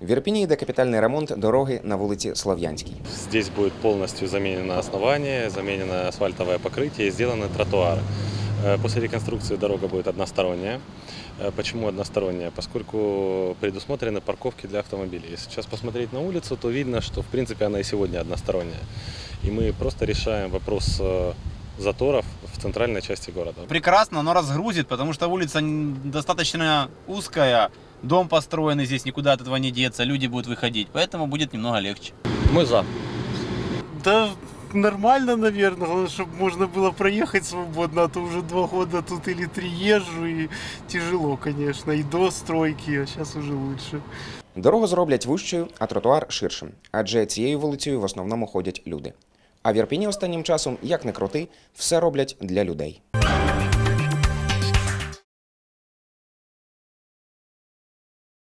В Ірпіні йде капітальний ремонт дороги на вулиці Слов'янській. Здесь будет полностью заменено основание, заменено асфальтовое покрытие и сделаны тротуары. Э, После реконструкции дорога будет односторонняя. Э, Почему односторонняя? Поскольку предусмотрены парковки для автомобилей. Если сейчас посмотреть на улицу, то видно, что в принципе она и сегодня односторонняя. И мы просто решаем вопрос э, заторов в центральной части города. прекрасно, но разгрузит, потому что улица н- достаточно узкая, дом построенный здесь, никуда от этого не деться, люди будут выходить, поэтому будет немного легче. Мы за. Да нормально, наверное, главное, чтобы можно было проехать свободно, а то уже два года тут или три езжу, и тяжело, конечно, и до стройки, а сейчас уже лучше. Дорогу зроблять вущою, а тротуар ширшим, адже цією вулицею в основному ходять люди. А в Ірпіні останнім часом, як не крути, все роблять для людей.